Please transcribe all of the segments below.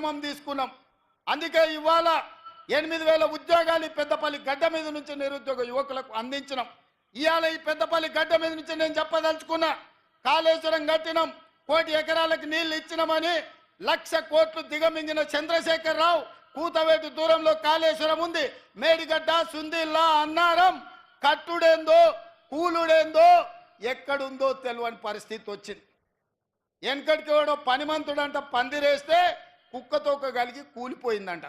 కార్యక్రమం తీసుకున్నాం. అందుకే ఇవాళ ఎనిమిది వేల ఉద్యోగాలు పెద్దపల్లి గడ్డ మీద నుంచి నిరుద్యోగ యువకులకు అందించినాం. ఇవాళ ఈ పెద్దపల్లి గడ్డ మీద నుంచి నేను చెప్పదలుచుకున్నా కాళేశ్వరం కట్టినాం. కోటి ఎకరాలకు నీళ్ళు ఇచ్చినామని లక్ష కోట్లు దిగమింగిన చంద్రశేఖర్ రావు కూతవేటు దూరంలో కాళేశ్వరం ఉంది. మేడిగడ్డ సుందిల్లా అన్నారం కట్టుడేందో కూలుడేందో ఎక్కడుందో తెలియని పరిస్థితి వచ్చింది. వెనకటికి వాడు పనిమంతుడంట పందిరేస్తే కుక్కతోక కలిగి కూలిపోయిందంట.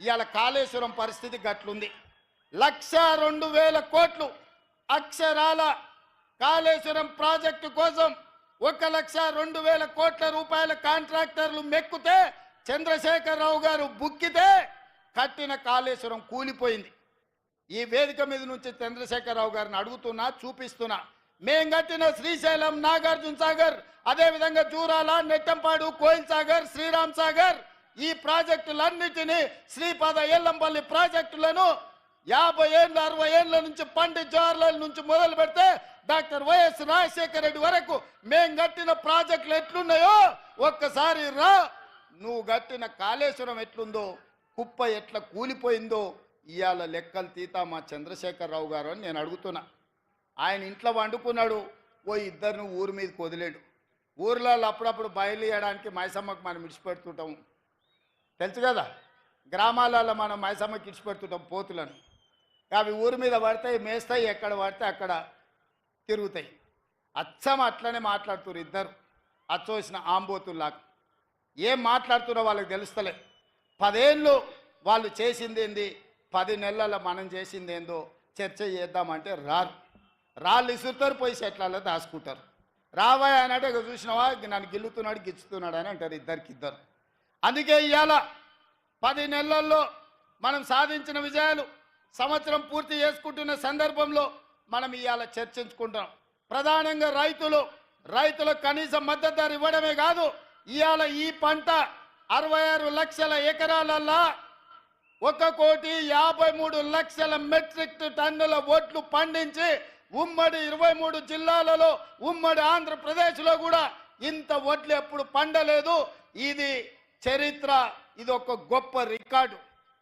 ఇవాళ కాళేశ్వరం పరిస్థితి గట్లుంది. లక్ష రెండు వేల కోట్లు అక్షరాల కాళేశ్వరం ప్రాజెక్టు కోసం ఒక లక్ష రెండు వేల కోట్ల రూపాయల కాంట్రాక్టర్లు మెక్కితే చంద్రశేఖరరావు గారు బుక్కితే కట్టిన కాళేశ్వరం కూలిపోయింది. ఈ వేదిక మీద నుంచి చంద్రశేఖరరావు గారిని అడుగుతున్నా చూపిస్తున్నా. మేం కట్టిన శ్రీశైలం నాగార్జున సాగర్ అదే విధంగా జూరాల నెట్టంపాడు కోయిల్ సాగర్ శ్రీరామ్ సాగర్ ఈ ప్రాజెక్టులన్నిటినీ శ్రీపాద ఎల్లంపల్లి ప్రాజెక్టులను యాభై ఏళ్ళు అరవై ఏళ్ళ నుంచి పండిత్ జవహర్లాల్ నుంచి మొదలు పెడితే డాక్టర్ వైఎస్ రాజశేఖర రెడ్డి వరకు మేం కట్టిన ప్రాజెక్టులు ఎట్లున్నాయో ఒక్కసారి రా. నువ్వు కట్టిన కాళేశ్వరం ఎట్లుందో కుప్ప ఎట్లా కూలిపోయిందో ఇవాళ లెక్కలు తీతా మా చంద్రశేఖరరావు గారు అని నేను అడుగుతున్నా. ఆయన ఇంట్లో వండుకున్నాడు ఓ ఇద్దరిని ఊరి మీదకి వదిలేడు. ఊర్లలో అప్పుడప్పుడు బయలుదేయడానికి మైసమ్మకు మనం ఇడిచిపెడుతుంటాం తెలుసు కదా? గ్రామాలలో మనం మైసమ్మకి ఇడిచిపెడుతుంటాం పోతులను. అవి ఊరి మీద పడతాయి మేస్తాయి ఎక్కడ పడితే అక్కడ తిరుగుతాయి. అచ్చం అట్లనే మాట్లాడుతున్నారు ఇద్దరు. అచ్చోసిన ఆంబోతుల్లాగా. ఏం మాట్లాడుతున్నారో వాళ్ళకి తెలుస్తలే. పదేళ్ళు వాళ్ళు చేసింది ఏంది? పది నెలల మనం చేసింది ఏందో చర్చ చేద్దామంటే రారు. రాళ్ళు ఇసురుతారు పోయి చెట్లలో దాచుకుంటారు. రావాయి అన్నట్టు ఇక చూసినావా? నన్ను గిల్లుతున్నాడు గిచ్చుతున్నాడు అని అంటారు ఇద్దరికి ఇద్దరు. అందుకే ఇవాళ పది నెలల్లో మనం సాధించిన విజయాలు సంవత్సరం పూర్తి చేసుకుంటున్న సందర్భంలో మనం ఇవాళ చర్చించుకుంటాం. ప్రధానంగా రైతులు రైతులకు కనీస మద్దతు ధర ఇవ్వడమే కాదు ఇవాళ ఈ పంట అరవై ఆరు లక్షల ఎకరాలల్లా ఒక కోటి యాభై మూడు లక్షల మెట్రిక్ టన్నుల ఓట్లు పండించి ఉమ్మడి ఇరవై మూడు జిల్లాలలో ఉమ్మడి ఆంధ్రప్రదేశ్లో కూడా ఇంత వడ్లు ఎప్పుడు పండలేదు. ఇది చరిత్ర ఇది ఒక గొప్ప రికార్డు.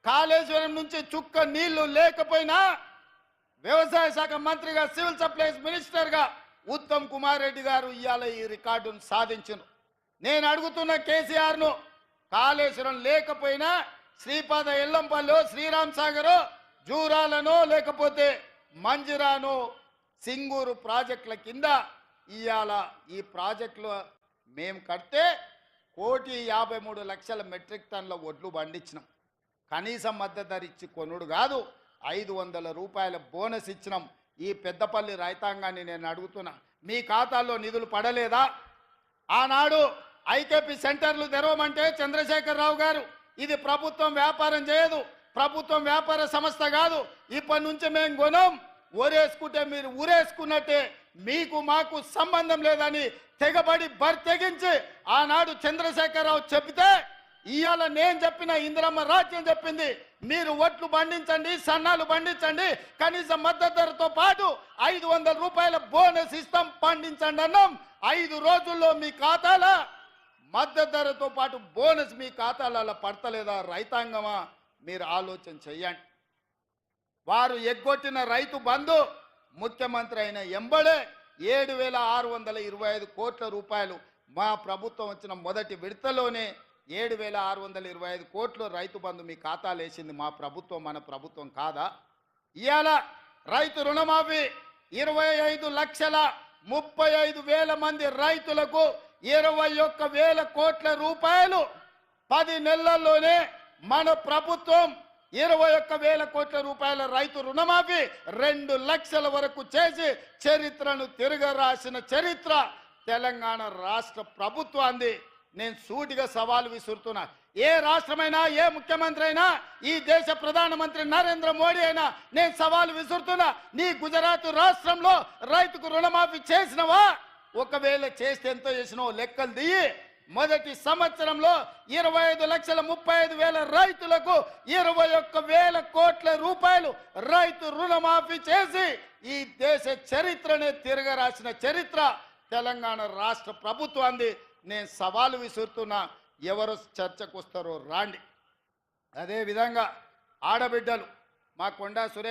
కాళేశ్వరం నుంచి చుక్క నీళ్ళు లేకపోయినా వ్యవసాయ శాఖ మంత్రిగా సివిల్ సప్లైస్ మినిస్టర్గా ఉత్తమ్ కుమార్ రెడ్డి గారు ఇవాళ ఈ రికార్డును సాధించను. నేను అడుగుతున్న కేసీఆర్ను కాళేశ్వరం లేకపోయినా శ్రీపాద ఎల్లంపల్లి శ్రీరామ్ సాగరు జూరాలను లేకపోతే మంజిరాను సింగూరు ప్రాజెక్టుల కింద ఇవాళ ఈ ప్రాజెక్టులు మేము కడితే కోటి యాభై మూడు లక్షల మెట్రిక్ టన్ల ఒడ్లు పండించినాం. కనీస మద్దతు ధర ఇచ్చి కొనుడు కాదు ఐదు వందల రూపాయల బోనస్ ఇచ్చినాం. ఈ పెద్దపల్లి రైతాంగాన్ని నేను అడుగుతున్నా మీ ఖాతాల్లో నిధులు పడలేదా? ఆనాడు ఐకేపీ సెంటర్లు తెరవమంటే చంద్రశేఖరరావు గారు ఇది ప్రభుత్వం వ్యాపారం చేయదు ప్రభుత్వం వ్యాపార సంస్థ కాదు ఇప్పటి నుంచి మేము కొనం. ఊరేసుకుంటే మీరు ఊరేసుకున్నట్టే మీకు మాకు సంబంధం లేదని తెగబడి బర్తెగించి ఆనాడు చంద్రశేఖరరావు చెబితే ఇవాళ నేను చెప్పిన ఇందిరమ్మ రాజ్యం చెప్పింది. మీరు ఒట్లు పండించండి సన్నాలు పండించండి కనీస మద్దతు ధరతో పాటు ఐదు వందల రూపాయల బోనస్ ఇస్తాం పండించండి అన్నాం. ఐదు రోజుల్లో మీ ఖాతాల మద్దతు ధరతో పాటు బోనస్ మీ ఖాతాలలో పడతలేదా రైతాంగమా? మీరు ఆలోచన చెయ్యండి వారు ఎగ్గొట్టిన రైతు బంధు ముఖ్యమంత్రి అయిన ఎంబడే ఏడు వేల ఆరు వందల ఇరవై ఐదు కోట్ల రూపాయలు మా ప్రభుత్వం వచ్చిన మొదటి విడతలోనే ఏడు వేల ఆరు వందల ఇరవై ఐదు కోట్లు రైతు బంధు మీ ఖాతాలు వేసింది మా ప్రభుత్వం మన ప్రభుత్వం కాదా? ఇవాళ రైతు రుణమాఫీ ఇరవై ఐదు లక్షల ముప్పై ఐదు వేల మంది రైతులకు ఇరవై ఒక్క వేల కోట్ల రూపాయలు పది నెలల్లోనే మన ప్రభుత్వం ఇరవై ఒక్క వేల కోట్ల రూపాయల రైతు రుణమాఫీ రెండు లక్షల వరకు చేసి చరిత్రను తిరగరాసిన చరిత్ర తెలంగాణ రాష్ట్ర ప్రభుత్వాన్ని నేను సూటిగా సవాలు విసురుతున్నా. ఏ రాష్ట్రమైనా ఏ ముఖ్యమంత్రి అయినా ఈ దేశ ప్రధానమంత్రి నరేంద్ర మోడీ అయినా నేను సవాలు విసురుతున్నా. నీ గుజరాత్ రాష్ట్రంలో రైతుకు రుణమాఫీ చేసినవా? ఒకవేళ చేస్తే ఎంతో చేసినావు? లెక్కలు దిగి మొదటి సంవత్సరంలో ఇరవై ఐదు లక్షల ముప్పై ఐదు వేల రైతులకు ఇరవై ఒక్క వేల కోట్ల రూపాయలు రైతు రుణమాఫీ చేసి ఈ దేశ చరిత్రనే తిరగరాసిన చరిత్ర తెలంగాణ రాష్ట్ర ప్రభుత్వాన్ని నేను సవాలు విసురుతున్నా. ఎవరు చర్చకు వస్తారో రాండి. అదేవిధంగా ఆడబిడ్డలు మా కొండా సురేష్